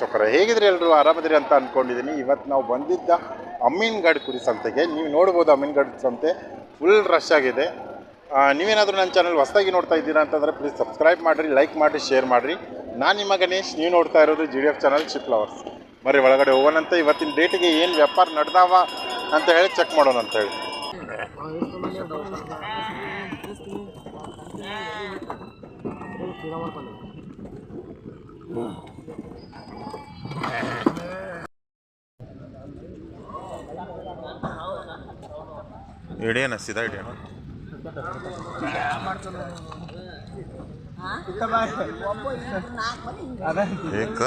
ಸೊಕರ ಹೇಗಿದ್ರಿ ಎಲ್ಲರೂ ಆರಾಮದಿರಿ ಅಂತ ಅನ್ಕೊಂಡಿದ್ದೀನಿ ಇವತ್ತು ನಾವು ಬಂದಿದ್ದ ಅಮೀನ್ಗಢ್ ಕುರಿ ಸಂತೆಗೆ. ನೀವು ನೋಡ್ಬೋದು ಅಮೀನ್ಗಢ್ ಸಂತೆ ಫುಲ್ ರಶ್ ಆಗಿದೆ. ನೀವೇನಾದರೂ ನನ್ನ ಚಾನಲ್ ಹೊಸದಾಗಿ ನೋಡ್ತಾ ಇದ್ದೀರಾ ಅಂತಂದರೆ ಪ್ಲೀಸ್ ಸಬ್ಸ್ಕ್ರೈಬ್ ಮಾಡಿರಿ ಲೈಕ್ ಮಾಡಿ ಶೇರ್ ಮಾಡಿರಿ. ನಾನು ನಿಮ್ಮ ಗಣೇಶ್, ನೀವು ನೋಡ್ತಾ ಇರೋದು G D F channel ship lovers ಬರೀ ಒಳಗಡೆ ಹೋಗೋಣಂತ ಇವತ್ತಿನ ಡೇಟಿಗೆ ಏನು ವ್ಯಾಪಾರ ನಡೆದಾವ ಅಂತ ಹೇಳಿ ಚೆಕ್ ಮಾಡೋಣ ಅಂತ ಹೇಳಿ. ಇಡೇನ ಸಿದಾ ಇಡೇನ एक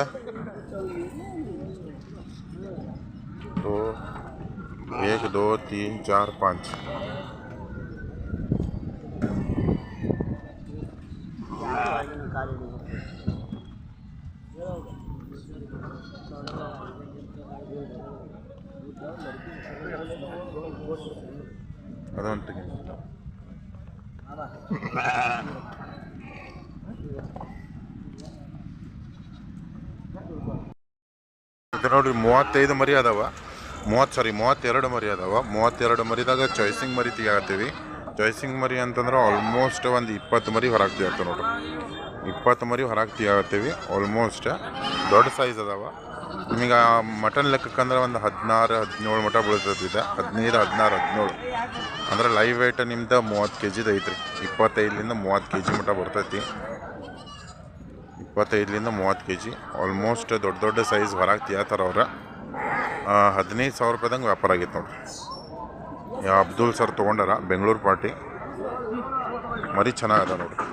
दो एक दो तीन चार पाँच ಇದು ನೋಡ್ರಿ ಮೂವತ್ತೈದು ಮರಿ ಅದಾವ. ಮೂವತ್ತು ಸಾರಿ ಮೂವತ್ತೆರಡು ಮರಿ ಅದಾವ. ಮೂವತ್ತೆರಡು ಮರಿದಾಗ ಚಾಯ್ಸಿಂಗ್ ಮರಿ ತೆಗಿಯಾಕತ್ತೀವಿ. ಚಾಯ್ಸಿಂಗ್ ಮರಿ ಅಂತಂದ್ರೆ ಆಲ್ಮೋಸ್ಟ್ ಒಂದು ಇಪ್ಪತ್ತು ಮರಿ ಹೊರಗೆ ತೆಗಿಯಾಕ ನೋಡ್ರಿ. ಇಪ್ಪತ್ತು ಮರಿ ಹೊರಗೆ ತೆಗಿಯಾಕತ್ತೀವಿ ಆಲ್ಮೋಸ್ಟ್ ದೊಡ್ಡ ಸೈಜ್ ಅದಾವ. ನಿಮಗೆ ಮಟನ್ ಲೆಕ್ಕಕ್ಕಂದ್ರೆ ಒಂದು ಹದಿನಾರು, ಹದಿನೇಳು ಮಟ ಬೀಳ್ತದೆ ಹದಿನೈದು, ಹದಿನಾರು, ಹದಿನೇಳು. ಅಂದ್ರೆ ಲೈವ್ ವೇಟ್ ನಿಮ್ದು ಮೂವತ್ತು ಕೆ ಜಿದು ಐತ್ರಿ. ಇಪ್ಪತ್ತೈದರಿಂದ ಮೂವತ್ತು ಕೆ ಜಿ ಮಟ ಬರ್ತೈತಿ. ಇಪ್ಪತ್ತೈದರಿಂದ ಮೂವತ್ತು ಕೆ ಜಿ ಆಲ್ಮೋಸ್ಟ್ ದೊಡ್ಡ ದೊಡ್ಡ ಸೈಜ್ ಹೊರಗೆ ತಿಳ್ತಾರೆ ಅವ್ರ. ಹದಿನೈದು ಸಾವಿರ ರೂಪಾಯ್ದಂಗೆ ವ್ಯಾಪಾರ ಆಗಿತ್ತು ನೋಡ್ರಿ. ಯಾ, ಅಬ್ದುಲ್ ಸರ್ ತೊಗೊಂಡಾರ, ಬೆಂಗಳೂರು ಪಾರ್ಟಿ ಮರಿ ಚೆನ್ನಾಗದ ನೋಡ್ರಿ.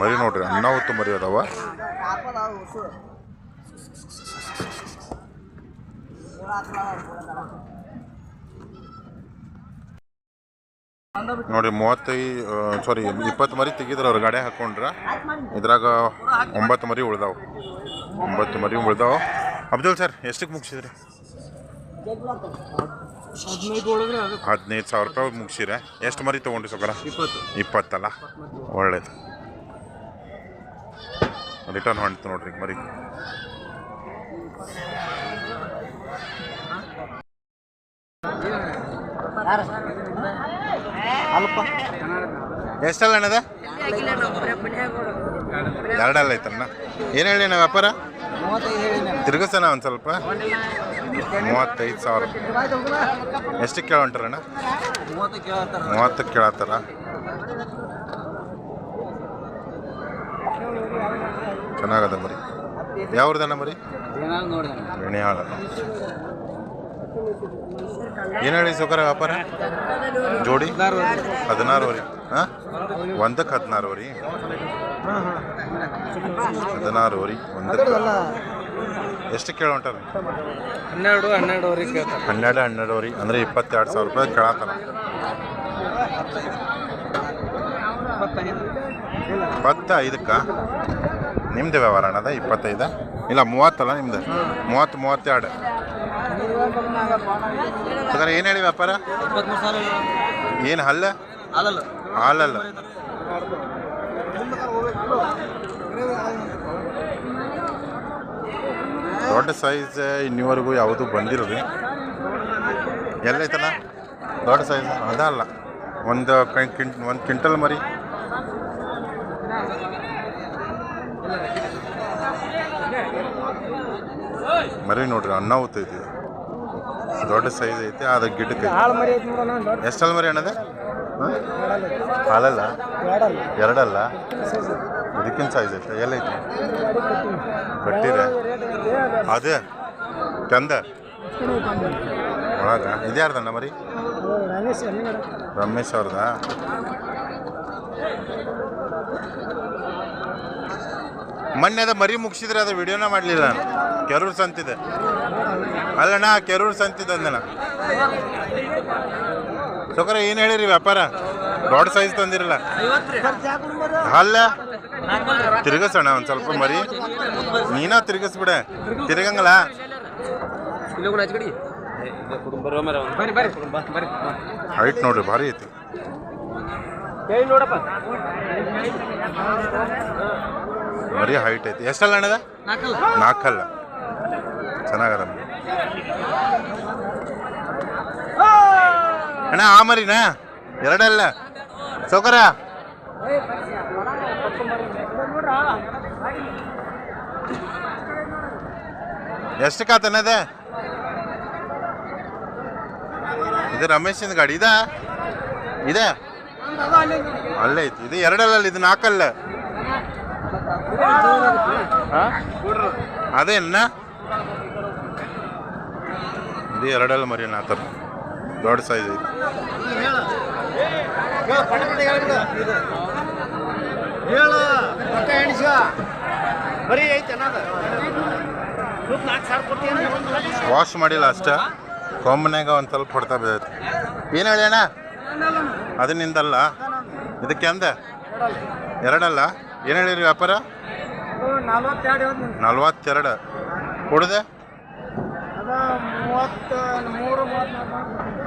ಮರಿ ನೋಡ್ರಿ ಅನ್ನಾವತ್ತು ಮರಿ ಅದಾವ. ನೋಡಿ ಮೂವತ್ತೈದು ಸಾರಿ ಇಪ್ಪತ್ತು ಮರಿ ತೆಗಿದ್ರು ಅವ್ರು ಗಾಡಿ ಹಾಕೊಂಡ್ರ. ಇದ್ರಾಗ ಒಂಬತ್ತು ಮರಿ ಉಳ್ದಾವ. ಒಂಬತ್ತು ಮರಿ ಉಳ್ದಾವ. ಅಬ್ದುಲ್ ಸರ್ ಎಷ್ಟಕ್ಕೆ ಮುಗಿಸಿದ್ರಿ? ಹದಿನೈದು ಸಾವಿರ ರೂಪಾಯಿ ಮುಗಿಸಿರ. ಎಷ್ಟು ಮರಿ ತೊಗೊಂಡ್ರಿ ಸೊಕರ ಇಪ್ಪತ್ತು ಇಪ್ಪತ್ತಲ್ಲ? ಒಳ್ಳೇದು. ರಿಟರ್ನ್ ಹೊಂಟು ನೋಡ್ರಿ ಮರಿ. ಅಲ್ಪ ಎಷ್ಟಲ್ಲ ಅಣ್ಣದ? ಎರಡಲ್ಲ ಐತಣ್ಣ ಏನು ಹೇಳಿ ಅಣ್ಣ ವ್ಯಾಪಾರ? ತಿರ್ಗಿಸೋಣ ಒಂದು ಸ್ವಲ್ಪ. ಮೂವತ್ತೈದು ಸಾವಿರ. ಎಷ್ಟಕ್ಕೆ ಕೇಳೊಂಟಾರಣ್ಣ? ಮೂವತ್ತು ಕೇಳತ್ತಾರ ಮೂವತ್ತಕ್ಕೆ ಕೇಳತ್ತಾರ? ಚೆನ್ನಾಗದ ಮರಿ. ಯಾವ್ದಣ್ಣ ಮರಿ? ನೋಡಿ ಏನು ಹೇಳಿ ಸೌಕರ್ಯ ವ್ಯಾಪಾರ? ಜೋಡಿ? ಹದಿನಾರುವರೆ. ಹಾಂ? ಒಂದಕ್ಕೆ ಹದಿನಾರುವರೆ? ಹದಿನಾರುವರೆ ಒಂದಕ್ಕೆ. ಎಷ್ಟು ಕೇಳೋಂಟಾರ ಹನ್ನೆರಡು ಹನ್ನೆರಡುವರೆ ಕೇಳ್ತಾರೆ. ಹನ್ನೆರಡು ಹನ್ನೆರಡುವರೆ. ಅಂದರೆ ಇಪ್ಪತ್ತೆರಡು ಸಾವಿರ ರೂಪಾಯಿ ಕೇಳತ್ತಾರ ಇಪ್ಪತ್ತ ಐದಕ್ಕ ನಿಮ್ದು ವ್ಯವಹಾರ ಅಣ್ಣದ ಇಪ್ಪತ್ತೈದ? ಇಲ್ಲ ಮೂವತ್ತಲ್ಲ ನಿಮ್ದು? ಮೂವತ್ತು ಮೂವತ್ತೆರಡು. ಹಾಗಾದ್ರೆ ಏನು ಹೇಳಿ ವ್ಯಾಪಾರ? ಏನು ಹಲ್ಲ? ಹಾಲಲ್ಲ. ದೊಡ್ಡ ಸೈಜ್ ಇನ್ನಿವರೆಗೂ ಯಾವುದು ಬಂದಿರೋದು ಎಲ್ಲೈತಲ್ಲ ದೊಡ್ಡ ಸೈಜ್ ಅದಲ್ಲ. ಒಂದು ಕಿಂಟ್ ಒಂದು ಕ್ವಿಂಟಲ್ ಮರಿ. ಮರಿ ನೋಡ್ರಿ ಅನ್ನ ಊತೈತಿ ದೊಡ್ಡ ಸೈಜ್ ಐತಿ ಅದು ಗಿಡಕ್ಕೆ ಎಷ್ಟಲ್ ಮರಿ ಅಣ್ಣದ? ಹಾಲಲ್ಲ? ಎರಡಲ್ಲ. ಇದಕ್ಕಿಂತ ಸೈಜ್ ಐತೆ. ಎಲ್ಲೈತಿ? ಕಟ್ಟಿರ ಅದೇ. ಚಂದ ಒಳಗ? ಇದ್ಯಾರ್ದಣ್ಣ ಮರಿ? ರಮೇಶ್ ರಮೇಶ್ ಅವ್ರದ? ಮೊನ್ನೆ ಅದ ಮರಿ ಮುಗಿಸಿದ್ರೆ ಅದು ವಿಡಿಯೋನ ಮಾಡಲಿಲ್ಲ. ನಾನು ಕೆರೂರು ಸಂತಿದೆ. ಅಲ್ಲಣ್ಣ ಕೆರೂರು ಸಂತಿದೆ ಅಂದಣ ಸೊಕರ ಏನು ಹೇಳಿರಿ ವ್ಯಾಪಾರ? ದೊಡ್ಡ ಸೈಜ್ ತಂದಿರಲ್ಲ. ಅಲ್ಲ ತಿರುಗಿಸೋಣ ಒಂದು ಸ್ವಲ್ಪ ಮರಿ. ನೀನ ತಿರುಗಿಸ್ಬಿಡ. ತಿರುಗಂಗಲ್ಲ. ಹೈಟ್ ನೋಡ್ರಿ ಭಾರಿ ಐತಿ. ಬರೀ ಹೈಟ್ ಐತಿ. ಎಷ್ಟಲ್ಲ ಅಣ್ಣದ? ನಾಲ್ಕಲ್ಲ. ಚೆನ್ನಾಗದ. ಅಣ್ಣ ಆ ಮರಿನಾ ಎರಡಲ್ಲ ಸೌಕರ ಎಷ್ಟಕ್ಕೆ ಆತನದ ಇದು ರಮೇಶಿಂದ ಗಾಡಿ ಇದಾ ಇದೆ ಅಲ್ಲೇ ಐತಿ ಇದು ಎರಡಲ್ಲ ಇದು ನಾಲ್ಕಲ್ಲ ಅದೇನ ಇದು ಎರಡಲ್ಲ ಮರಿ ನಾತರ ದೊಡ್ಡ ಸೈಜ್ ಐತಿ. ವಾಶ್ ಮಾಡಿಲ್ಲ ಅಷ್ಟ. ಕೊಂಬನ್ಯಾಗ ಒಂದು ಸ್ವಲ್ಪ ಹೊಡ್ತಾ ಬಿದ್ದೈತಿ. ಏನು ಹೇಳಿ ಅಣ್ಣ? ಅದು ನಿಂದಲ್ಲ? ಇದಕ್ಕೆ ಅಂದ? ಎರಡಲ್ಲ? ಏನು ಹೇಳಿರಿ ವ್ಯಾಪಾರ? ನಲ್ವತ್ತೆರಡು ನಲ್ವತ್ತೆರಡು. ಕೊಡದೆ ಅದ ಮೂವತ್ತು ಮೂರು ಮೂವತ್ತ್ನಾಲ್ಕು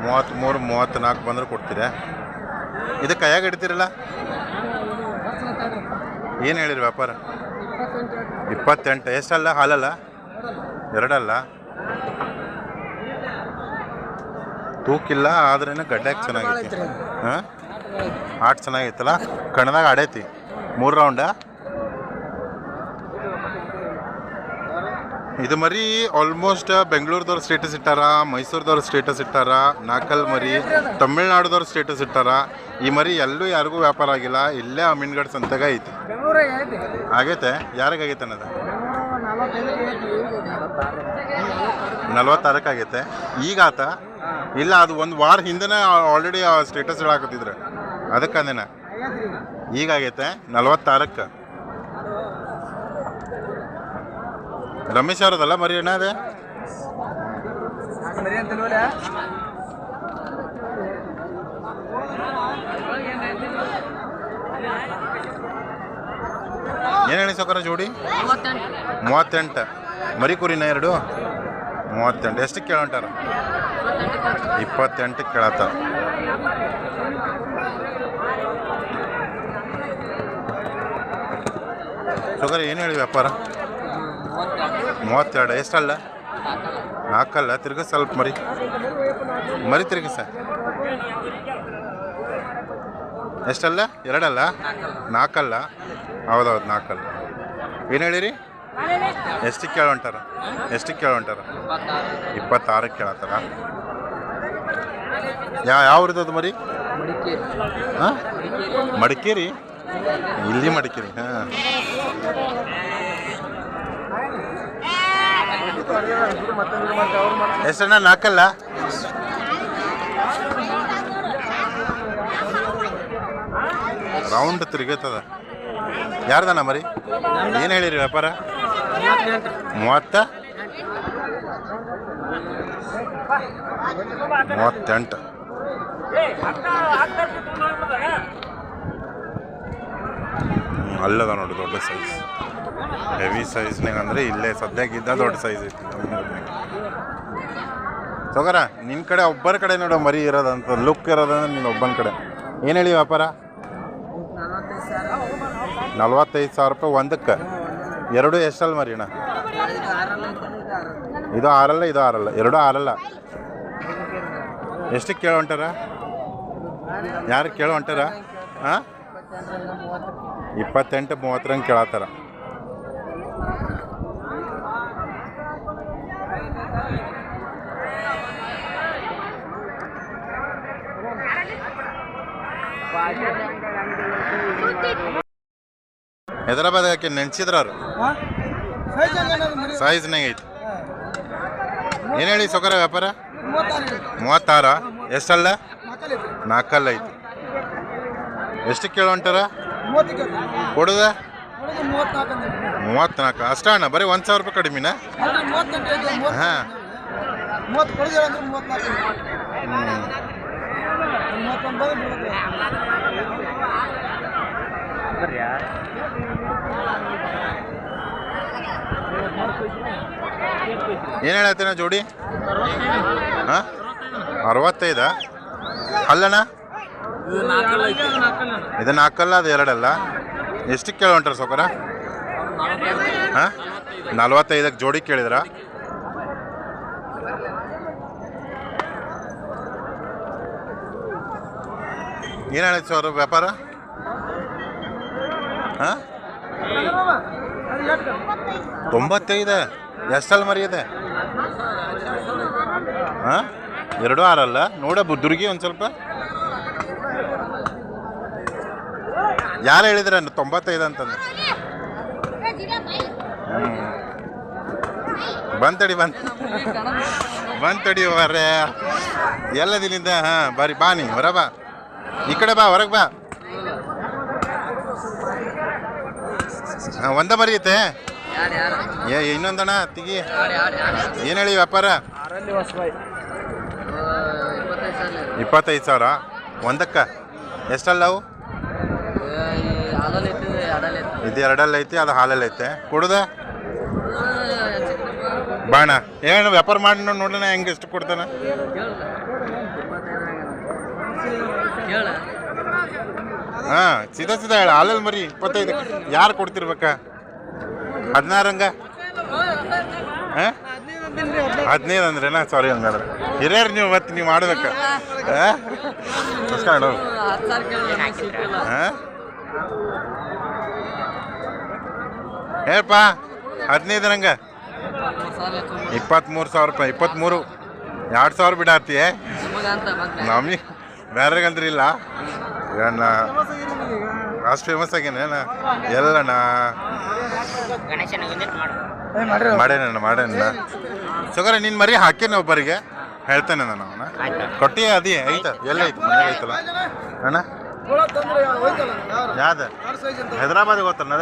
ಮೂವತ್ತ್ಮೂರು ಮೂವತ್ತ್ನಾಲ್ಕು ಬಂದ್ರೆ ಕೊಡ್ತೀರಾ? ಇದು ಕೈಯಾಗ ಇಡ್ತೀರಲ್ಲ ಏನು ಹೇಳಿರಿ ವ್ಯಾಪಾರ? ಇಪ್ಪತ್ತೆಂಟು. ಎಷ್ಟಲ್ಲ? ಹಾಲಲ್ಲ? ಎರಡಲ್ಲ. ತೂಕಿಲ್ಲ ಆದ್ರೇನು ಗಡ್ಡ್ಯಾಗ ಚೆನ್ನಾಗೈತಿ. ಹಾಂ? ಆಟ ಚೆನ್ನಾಗೈತಲ್ಲ? ಕಣ್ಣದಾಗ ಆಡೈತಿ. ಮೂರು ರೌಂಡ ಇದು ಮರಿ ಆಲ್ಮೋಸ್ಟ್ ಬೆಂಗಳೂರದವ್ರು ಸ್ಟೇಟಸ್ ಇಟ್ಟಾರ ಮೈಸೂರದವ್ರು ಸ್ಟೇಟಸ್ ಇಟ್ಟಾರ ನಾಕಲ್ ಮರಿ ತಮಿಳ್ನಾಡುದವ್ರು ಸ್ಟೇಟಸ್ ಇಟ್ಟಾರ. ಈ ಮರಿ ಎಲ್ಲೂ ಯಾರಿಗೂ ವ್ಯಾಪಾರ ಆಗಿಲ್ಲ ಇಲ್ಲೇ ಅಮೀನ್ಗಡ್ ಸಂತೆಗ ಐತಿ. ಆಗೈತೆ? ಯಾರಿಗಾಗೈತೆ ಅನ್ನೋದು? ನಲ್ವತ್ತಾರಕ್ಕೆ? ಆಗೈತೆ ಈಗ ಆತ ಇಲ್ಲ ಅದು ಒಂದು ವಾರ ಹಿಂದೆನೇ ಆಲ್ರೆಡಿ ಸ್ಟೇಟಸ್ ಹೇಳಾಕತ್ತಿದ್ರು ಅದಕ್ಕೆ ಅಂದೇನ ಆಗೈತ್ರಿ ಈಗ ಈಗ ಆಗೈತೆ ನಲ್ವತ್ತಾರಕ್ಕೆ. ರಮೇಶ್ ಅವ್ರದಲ್ಲ ಮರಿ ಅಣ್ಣ ಅದೇ ಏನು ಹೇಳಿ ಸೌಕರ ಜೋಡಿ? ಮೂವತ್ತೆಂಟು. ಮರಿ ಕುರಿನ ಎರಡು? ಮೂವತ್ತೆಂಟು. ಎಷ್ಟು ಕೇಳಂಟಾರ ಇಪ್ಪತ್ತೆಂಟು ಕೇಳತ್ತಾರ ಸೌಕರ್ಯ ಏನು ಹೇಳಿ ವ್ಯಾಪಾರ? ಮೂವತ್ತೆರಡು, ಎಷ್ಟಲ್ಲ? ನಾಲ್ಕಲ್ಲ? ತಿರ್ಗ ಸ್ವಲ್ಪ ಮರಿ. ಮರಿ ತಿರ್ಗಿ ಸರ್. ಎಷ್ಟಲ್ಲ? ಎರಡಲ್ಲ? ನಾಲ್ಕಲ್ಲ? ಹೌದೌದು, ನಾಲ್ಕಲ್ಲ. ಏನು ಹೇಳಿರಿ? ಎಷ್ಟಕ್ಕೆ ಕೇಳೊಂಟಾರ? ಎಷ್ಟಕ್ಕೆ ಕೇಳೊಂಟಾರ? ಇಪ್ಪತ್ತಾರಕ್ಕೆ ಕೇಳತ್ತಾರ? ಯಾ, ಯಾವ ಅದು ಮರಿ? ಹಾಂ? ಮಡಿಕೇರಿ? ಇಲ್ಲಿ ಮಡಿಕೇರಿ, ಹಾಂ. ಎಷ್ಟಣ್ಣ ನಾಕಲ್ಲ? ರೌಂಡ್ ತಿರುಗತ್ತದ ಯಾರ್ದಣ್ಣ ಮರಿ? ಏನು ಹೇಳಿರಿ ವ್ಯಾಪಾರ? ಮೂವತ್ತ? ಮೂವತ್ತೆಂಟು. ಅಲ್ಲದ ನೋಡಿ, ದೊಡ್ಡ ಸೈಜ್ ಹೆವಿ ಸೈಜ್ನಾಗ ಅಂದರೆ ಇಲ್ಲೇ ಸದ್ಯಕ್ಕಿದ್ದ ದೊಡ್ಡ ಸೈಜ್ ಐತಿ. ತಗೋರ ನಿನ್ನ ಕಡೆ ಒಬ್ಬರ ಕಡೆ ನೋಡೋ, ಮರಿ ಇರೋದಂತ ಲುಕ್ ಇರೋದಂದ್ರೆ ನಿನ್ನ ಒಬ್ಬನ ಕಡೆ. ಏನು ಹೇಳಿ ವ್ಯಾಪಾರ? ನಲವತ್ತೈದು ಸಾವಿರ ರೂಪಾಯಿ ಒಂದಕ್ಕೆ. ಎರಡು ಎಷ್ಟಲ್ಲ ಮರಿ ಅಣ್ಣ? ಇದು ಆರಲ್ಲ ಇದು ಆರಲ್ಲ, ಎರಡೂ ಆರಲ್ಲ. ಎಷ್ಟಕ್ಕೆ ಕೇಳೋ ಹೊಂಟಾರ? ಯಾರು ಕೇಳೋ ಹೊಂಟಾರ? ಹಾಂ ಇಪ್ಪತ್ತೆಂಟು ಮೂವತ್ತರಂಗೆ ಕೇಳತ್ತಾರ. ಹೈದರಾಬಾದ್ ಯಾಕೆ ನೆನ್ಸಿದ್ರ ಅವ್ರು? ಸೈಜ್ ಸೈಜ್ನಾಗ ಐತಿ? ಏನು ಹೇಳಿ ಸೊಕರ ವ್ಯಾಪಾರ? ಮೂವತ್ತಾರು ಮೂವತ್ತಾರ? ಎಷ್ಟಲ್ಲ? ನಾಲ್ಕಲ್ಲ ಐತಿ. ಎಷ್ಟಕ್ಕೆ ಕೇಳೋ ಹೊಂಟಾರ ಕೊಡುದ? ಮೂವತ್ತ್ನಾಲ್ಕು ಅಷ್ಟ ಅಣ್ಣ, ಬರೀ ಒಂದು ಸಾವಿರ ರೂಪಾಯಿ ಕಡಿಮೆನಾ? ಹಾಂ. ಏನು ಹೇಳತ್ತೀನ ಜೋಡಿ? ಹಾಂ? ಅರವತ್ತೈದ? ಅಲ್ಲಣ್ಣ? ಇದು ನಾಲ್ಕಲ್ಲ ಅದು? ಎರಡಲ್ಲ. ಎಷ್ಟಕ್ಕೆ ಕೇಳಿ ಹೊಂಟಾರ ಸೌಕರ ಹಾಂ? ನಲ್ವತ್ತೈದಕ್ಕೆ ಜೋಡಿ ಕೇಳಿದ್ರ? ಏನು ಹೇಳಿ ಸರ್ ವ್ಯಾಪಾರ? ಹಾಂ? ತೊಂಬತ್ತೈದು? ಎಷ್ಟಲ್ಲಿ ಮರಿ ಇದೆ ಹಾಂ? ಎರಡು ಆರಲ್ಲ? ನೋಡ ದುರ್ಗಿ ಒಂದು ಸ್ವಲ್ಪ. ಯಾರು ಹೇಳಿದ್ರ ತೊಂಬತ್ತೈದು ಅಂತಂದ್ರೆ. ಬಂತಡಿ ಬಂತ ಬಂತಡಿ ಹೊರೆ ಎಲ್ಲದಿಲ್ಲಿಂದ, ಹಾಂ, ಬಾರಿ, ಬಾ ನೀ, ಹೊರ ಬಾ. ಈ ಕಡೆ ಬಾ, ಹೊರಗೆ ಬಾ. ಹಾಂ, ಒಂದ ಬರೀತೆ ಏ ಇನ್ನೊಂದಣ ತಿಗಿ. ಏನು ಹೇಳಿ ವ್ಯಾಪಾರ? ಇಪ್ಪತ್ತೈದು ಸಾವಿರ. ಒಂದಕ್ಕ? ಎಷ್ಟಲ್ಲ ಅವು? ಇದು ಎರಡಲ್ಲಿ ಐತಿ ಅದು ಹಾಲಲ್ಲಿ ಐತೆ ಕೊಡುದ ಬಾಣ. ಏನು ವ್ಯಾಪಾರ ಮಾಡಿ ನೋಡಿ ನೋಡೋಣ ಹೆಂಗೆ ಎಷ್ಟು ಕೊಡ್ತಾನ? ಹಾಂ ಸೀದಾ ಸೀದಾ ಹೇಳ ಹಾಲಲ್ಲಿ ಮರಿ ಇಪ್ಪತ್ತೈದು. ಯಾರು ಕೊಡ್ತಿರ್ಬೇಕ? ಹದಿನಾರಂಗ? ಹಾಂ? ಹದಿನೈದು ಅಂದ್ರೇನಾ? ಸಾರಿ ಹಂಗಾದ್ರೆ. ಹಿರಿಯರು ನೀವು ಮತ್ತೆ ನೀವು ಮಾಡ್ಬೇಕು. ಹಾಂ? ಹಾಂ? ಹೇಳಪ್ಪ ಹದಿನೈದು ನಂಗೆ. ಇಪ್ಪತ್ಮೂರು ಸಾವಿರ ರೂಪಾಯಿ ಇಪ್ಪತ್ತ್ಮೂರು ಎರಡು ಸಾವಿರ ಬಿಡಾತಿ ನಮಗೆ ಬೇರೆಗಂದ್ರೆ ಇಲ್ಲ. ಅಣ್ಣ ಅಷ್ಟು ಫೇಮಸ್ ಅಣ್ಣ ಎಲ್ಲಣ್ಣ? ಮಾಡೇನಣ್ಣ ಮಾಡೇನಣ್ಣ ಸುಗರ ನೀನು ಮರಿ ಹಾಕೇನೆ ಒಬ್ಬರಿಗೆ? ಹೇಳ್ತೇನೆ ನಾನು ಅವನ ಕೊಟ್ಟಿ ಅದೇ ಐತ? ಎಲ್ಲ ಐತೆ ಮನೆಗೆ ಐತಲ್ಲ? ಅಣ್ಣ? ಯಾವ್ದು ಅಂತ? ಹೈದ್ರಾಬಾದಿಗೆ ಹೋಗ್ತಾನ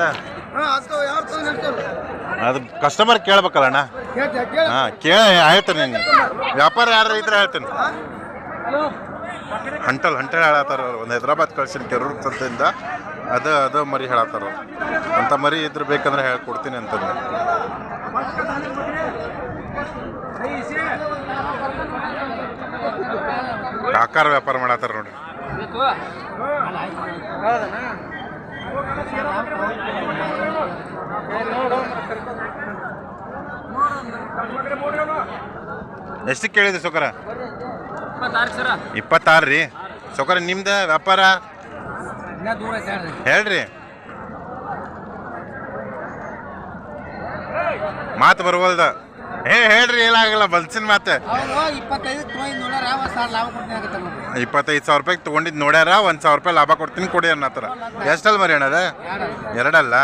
ಅದ? ಕಸ್ಟಮರ್ ಕೇಳ್ಬೇಕಲ್ಲ ಅಣ್ಣ? ಕೇಳ್ತೀಯ ಕೇಳ. ಹಾಂ ಕೇಳ ಹೇಳ್ತೇನೆ ನೀನು ವ್ಯಾಪಾರ ಯಾರು ಇದ್ರೆ ಹೇಳ್ತೇನೆ. ಹಂಟಲ್ ಹಂಟಲ್ ಹೇಳತ್ತಾರ ಒಂದು ಹೈದರಾಬಾದ್ ಕಳ್ಸಿನ ಕೆರೂರು ತಂದಿಂದ ಅದು ಅದು ಮರಿ ಹೇಳತ್ತಾರ ಅಂತ ಮರಿ ಇದ್ರ ಬೇಕಂದ್ರೆ ಹೇಳ್ಕೊಡ್ತೀನಿ ಅಂತಂದು ಕಾಕಾರ ವ್ಯಾಪಾರ ಮಾಡತ್ತಾರ ನೋಡಿ ಎಷ್ಟಕ್ಕೆ ಕೇಳಿದ್ರಿ ಸೊಕರ? ಇಪ್ಪತ್ತಾರು ರೀ. ಸೊಕರ ನಿಮ್ದು ವ್ಯಾಪಾರ? ಹೇಳ್ರಿ. ಮಾತು ಬರ್ಬೋದ ಹೇ ಹೇಳ್ರಿ ಏನಾಗಲ್ಲ ಬಲ್ಸಿನ ಮಾತು. ಅವರು ಇಪ್ಪತ್ತೈದು ಸಾವಿರ ರೂಪಾಯಿ ತೊಗೊಂಡಿದ್ದು ನೋಡ್ಯಾರ ಒಂದು ಸಾವಿರ ರೂಪಾಯಿ ಲಾಭ ಕೊಡ್ತೀನಿ ಕೊಡಿ ಅನ್ನತ್ತಾರ ಎಷ್ಟಲ್ಲಿ ಮರಿ ಅಣ್ಣದ ಎರಡಲ್ಲ?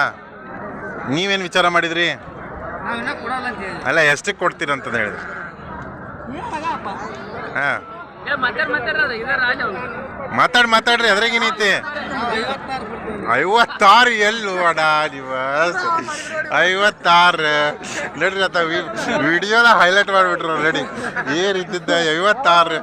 ನೀವೇನು ವಿಚಾರ ಮಾಡಿದ್ರಿ? ಅಲ್ಲ ಎಷ್ಟಕ್ಕೆ ಕೊಡ್ತೀರಿ ಅಂತಂದು ಹೇಳಿದ್ರಿ. ಹಾಂ. ಮಾತಾಡಿ ಮಾತಾಡ್ರಿ ಅದ್ರಾಗೇನೈತಿ ಐವತ್ತಾರು ಎಲ್ಲೂ ಅಡ ನೀವು ಐವತ್ತಾರು. ನೋಡ್ರಿ ಅಥವಾ ವಿಡಿಯೋನ ಹೈಲೈಟ್ ಮಾಡಿಬಿಟ್ರು ರೆಡಿ ಏನು ಇದ್ದಿದ್ದ? ಐವತ್ತಾರು.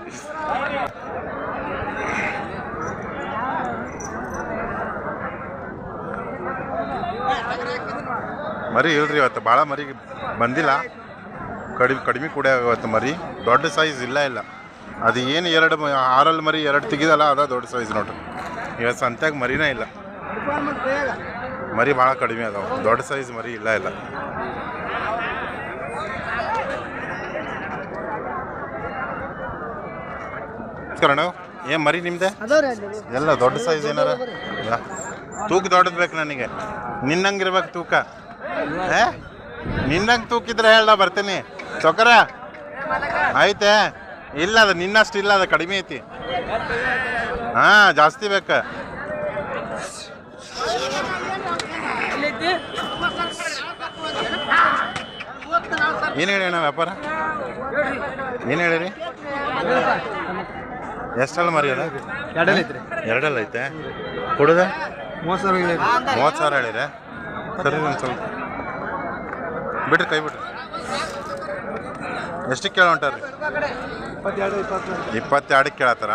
ಮರಿ ಇಲ್ರಿ ಇವತ್ತು ಭಾಳ ಮರಿ ಬಂದಿಲ್ಲ. ಕಡಿಮೆ ಕಡಿಮೆ ಕೂಡ ಇವತ್ತು ಮರಿ. ದೊಡ್ಡ ಸೈಜ್ ಇಲ್ಲ ಇಲ್ಲ. ಅದು ಏನು ಎರಡು ಆರಲ್ಲಿ ಮರಿ ಎರಡು ತೆಗಿದಲ್ಲ, ಅದ ದೊಡ್ಡ ಸೈಜ್ ನೋಡ್ರಿ. ಇವತ್ತು ಸಂತ್ಯಾಗ ಮರಿನೇ ಇಲ್ಲ. ಮರಿ ಭಾಳ ಕಡಿಮೆ ಅದಾವ. ದೊಡ್ಡ ಸೈಜ್ ಮರಿ ಇಲ್ಲ ಇಲ್ಲ. ಏನ್ ಏನು ಮರಿ ನಿಮ್ದೆ? ಎಲ್ಲ ದೊಡ್ಡ ಸೈಜ್ ಏನಾರ. ತೂಕ ದೊಡ್ಡದ್ ಬೇಕು ನನಗೆ. ನಿನ್ನಂಗಿರ್ಬೇಕು ತೂಕ. ಏ ನಿನ್ನಂಗೆ ತೂಕಿದ್ರೆ ಹೇಳ್ದ ಬರ್ತೀನಿ. ಚೊಕ್ಕರ ಐತೆ ಇಲ್ಲ ಅದು ನಿನ್ನಷ್ಟು ಇಲ್ಲ ಅದು ಕಡಿಮೆ ಐತಿ. ಹಾಂ ಜಾಸ್ತಿ ಬೇಕು. ಏನು ಹೇಳಿ ಅಣ್ಣ ವ್ಯಾಪಾರ? ಏನು ಹೇಳಿರಿ? ಎಷ್ಟಲ್ಲ ಮರಿ ಅದ? ಎರಡಲ್ಲ ಐತೆ. ಕೊಡುದ? ಮೂವತ್ತು ಸಾವಿರ ಇದೆ ಮೂವತ್ತು ಸಾವಿರ ಹೇಳಿರೆ ಸರಿ ಒಂದು ಸ್ವಲ್ಪ. ಬಿಡ್ರಿ ಕೈ ಬಿಡ್ರಿ. ಎಷ್ಟಕ್ಕೆ ಕೇಳ ಹೊಂಟಾರಿ ಇಪ್ಪತ್ತೆರಡು ಇಪ್ಪತ್ತು ಇಪ್ಪತ್ತೆರಡಕ್ಕೆ ಕೇಳತ್ತಾರ?